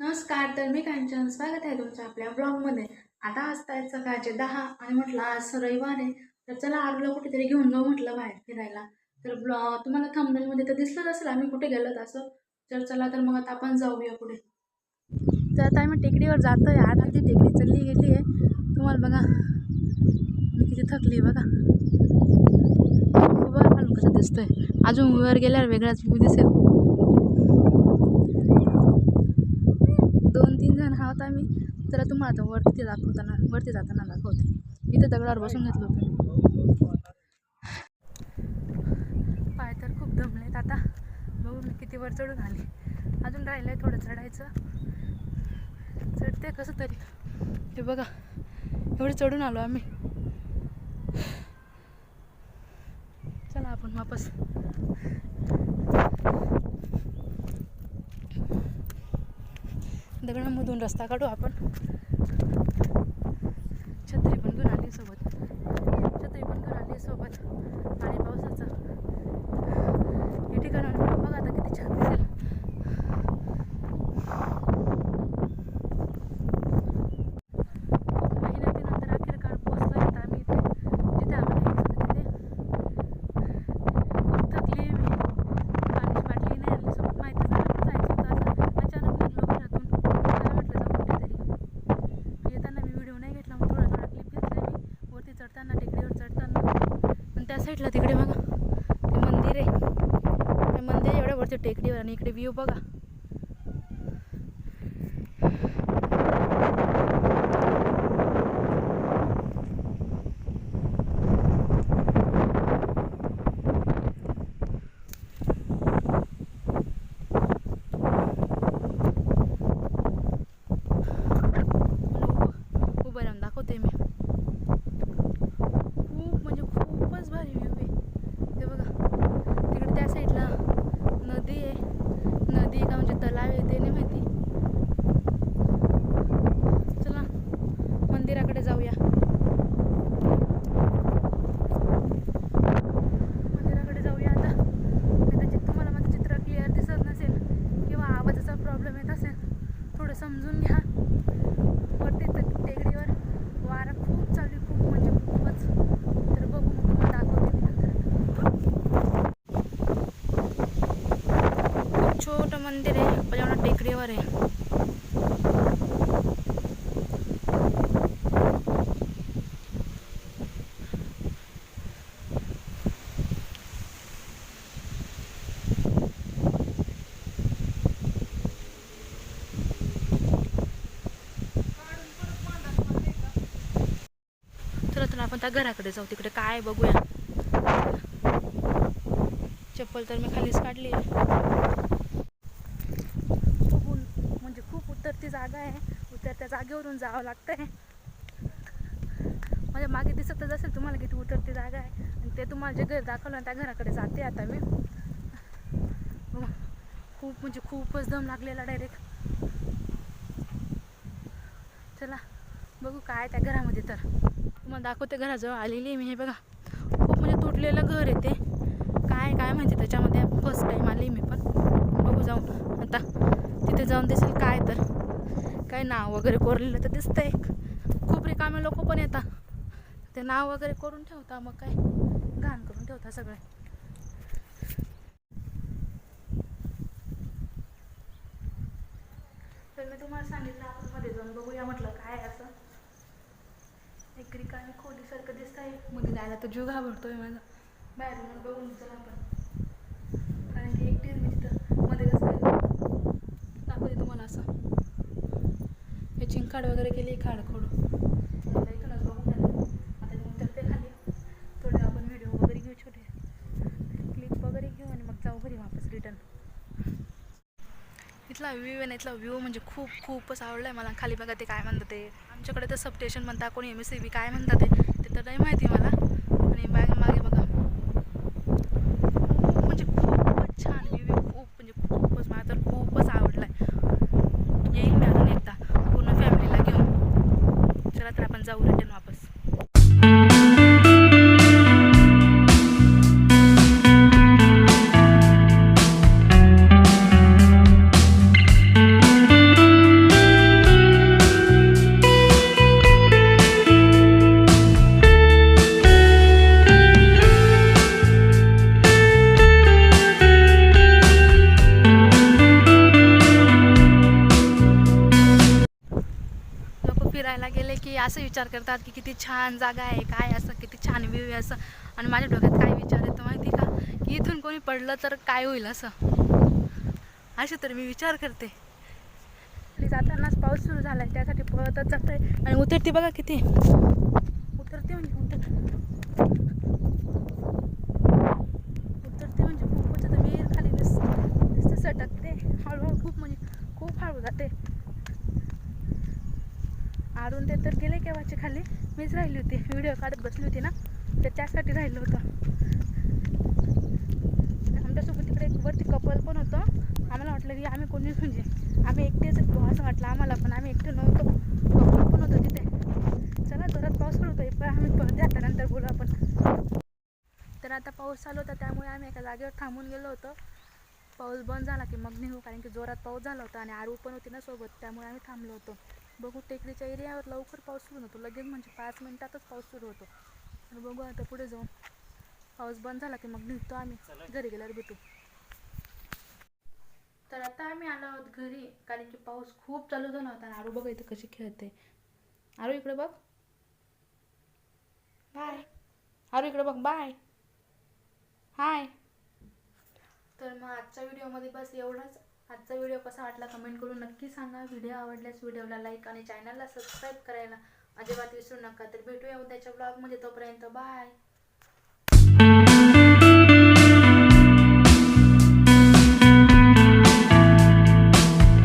नमस्कार तर मी कांचन. स्वागत आहे तुमचं आपल्या ब्लॉगमध्ये. आता वाजतायत सकाळचे दहा आणि म्हटलं आज रविवार आहे तर चला आरला कुठेतरी घेऊन जाऊ म्हटलं बाहेर फिरायला. तर ब्लॉ तुम्हाला थंबनेलमध्ये तर दिसलंच असेल आम्ही कुठे गेलो असं. तर चला तर मग आता आपण जाऊया पुढे. तर आता आम्ही टेकडीवर जातो आहे आता ती टेकडी चालली गेली आहे. तुम्हाला बघा मी किती थकली आहे बघा. उभं कसं दिसतंय. अजून वर गेल्यावर वेगळाच व्ह्यू दिसेल. दोन तीन जण आहोत आम्ही त्याला तुम्हाला आता वरती दाखवताना वरती जाताना दाखवते. इथे दगडावर बसून घेतलं होतं पाय तर खूप दमलेत आता. बघू मी किती वर चढून आले. अजून राहिलं आहे थोडं चढायचं. चढते कसं तरी. हे बघा एवढं चढून आलो आम्ही. चला आपण वापस. दगडामधून रस्ता काढू आपण छत्री पण घेऊन आली सोबत छत्री पण घेऊन आली सोबत आणि पावसाचं हे ठिकाण बघा आता किती छान दिसेल खूप मेहनतीनंतर अखेरकार पोहोचलो आता आम्ही इथे जिथे आम्हाला यायचं होतं तिथे खूप थकली आहे मी पाण्याची बाटली नाही आणली सोबत माहिती झालं जायचं होतं असं अचानक निघलो घरातून काय म्हटलं जाऊ कुठेतरी येताना मी व्हिडिओ नाही घेतला मग थोडा थोडा क्लिप घेतला मी वरती चढताना टेकडीवर चढताना पण त्या साईडला तिकडे बघा. ते मंदिर आहे. ते मंदिर एवढ्या वरती टेकडीवर आणि इकडे व्ह्यू बघा मला उभं उभं राहून दाखवते मी खूप म्हणजे खूपच भारी व्ह्यू आहे ते बघा तिकडे त्या साईडला नदी आहे नदी का म्हणजे तलाव आहे ते नाही माहिती चला मंदिराकडे जाऊया मंदिराकडे जाऊया आता कदाचित तुम्हाला माझं चित्र क्लिअर दिसत नसेल किंवा आवाजाचा प्रॉब्लेम येत असेल थोडं समजून घ्या वरती त- टेकडीवर वारा खूप चालू आहे, खूप म्हणजे खूपच तर बघू मग तुम्हाला दाखवते मी नंतर खूप छोटं मंदिर आहे पण बरं आहे आपण त्या घराकडे जाऊ. तिकडे काय आहे बघूया. चप्पल तर मी खालीच काढली आहे खूप ऊन म्हणजे खूप उतरती जागा आहे. उतरत्या जागेवरून जावं लागतंय. माझ्या मागे दिसतच असेल तुम्हाला किती उतरती जागा आहे. आणि ते तुम्हाला जे घर दाखवलं ना त्या घराकडे जाते आता मी. हो. खूप म्हणजे खूपच दम लागलेला डायरेक्ट चला बघू काय त्या घरामध्ये तर. तुम्हाला दाखवते घराजवळ आलेली आहे मी हे बघा. खूप म्हणजे तुटलेलं घर आहे ते. काय काय माहिती त्याच्यामध्ये. फर्स्ट टाईम आली मी पण. बघू जाऊन. आता तिथे जाऊन दिसेल काय तर. काय नाव वगैरे कोरलेलं तर दिसतंय. खूप रिकामे लोक पण येतात. ते नाव वगैरे करून ठेवता मग काय? घाण करून ठेवता सगळे. तर मी तुम्हाला सांगितलं आपण मध्ये जाऊन बघूया म्हटलं काय आहे असं. एक रिकामी खोलीसारखं दिसत आहे मध्ये जायला तर जीव घाबरतोय माझा. बाहेरून बघून चला आपण कारण की एकटीच मी तिथं मध्ये कसं काय दाखवते तुम्हाला असं हे वगैरे केली खाड खोड आता इथूनच बघून झालं आता मी उतरते खाली. थोडे आपण व्हिडिओ वगैरे घेऊ छोटे. क्लिप वगैरे घेऊ आणि मग जाऊ घरी वापस रिटर्न इथला व्ह्यू आहे ना इथला व्ह्यू म्हणजे खूप खूपच आवडला आहे मला. खाली बघा ते काय म्हणतात ते. आमच्याकडे तर सब म्हणता कोणी एम एस सी बी काय म्हणतात ते. ते तर नाही माहिती मला आणि बाग मागे बघा खूप म्हणजे खूपच छान व्ह्यू आहे खूप म्हणजे खूपच मला तर खूपच आवडला आहे येईल मी अजून एकदा पूर्ण फॅमिलीला घेऊन चला तर आपण जाऊ रिटर्न वापस. की असं विचार करतात की किती छान जागा आहे काय असं किती छान व्ह्यू आहे असं. आणि माझ्या डोक्यात काय विचार येतो माहिती का की इथून कोणी पडलं तर काय होईल असं. असे तर मी विचार करते. जातानाच पाऊस सुरू झाला आहे त्यासाठी पळतच जात आहे आणि उतरते बघा किती. उतरते म्हणजे उतर. उतरते म्हणजे खूपच आता विहीर खाली नसते सटकते. हळूहळू खूप म्हणजे खूप हळू जाते. आडून ते तर गेले केव्हाचे खाली. मीच राहिली होती. व्हिडिओ काढत बसली होती ना. तर त्यासाठी राहिलं होतं. आमच्यासोबत तिकडे एक वरती कपल पण होतं. आम्हाला वाटलं की आम्ही कोणी म्हणजे आम्ही एकटेच असं वाटलं आम्हाला पण आम्ही एकटे नव्हतो. कपल पण होतं तिथे. चला जोरात पाऊस सुरू होतो पण आम्ही पळते आता नंतर बोलू आपण. तर आता पाऊस चालू होता त्यामुळे आम्ही एका जागेवर थांबून गेलो होतो. पाऊस बंद झाला की मग निघू कारण की जोरात पाऊस झाला होता आणि आरू पण होती ना सोबत त्यामुळे आम्ही थांबलो होतो. बघू टेकडीच्या एरियावर लवकर पाऊस सुरू होतो. लगेच म्हणजे पाच मिनिटातच पाऊस सुरू होतो. आणि बघू आता पुढे जाऊन पाऊस बंद झाला की मग निघतो आम्ही. घरी गेल्यावर भेटू. तर आता आम्ही आलो आहोत घरी कारण की पाऊस खूप चालू झाला होता आणि आरू बघा इथे कशी खेळते. आरू इकडे बघ. बाय. आरू इकडे बघ बाय. हाय. तर मग आजच्या व्हिडिओमध्ये बस एवढंच. आजचा व्हिडिओ कसा वाटला कमेंट करून नक्की सांगा. व्हिडिओ आवडल्यास व्हिडिओला लाईक आणि चॅनलला सबस्क्राईब करायला अजिबात विसरू नका. तर भेटूया उद्याच्या ब्लॉगमध्ये तोपर्यंत बाय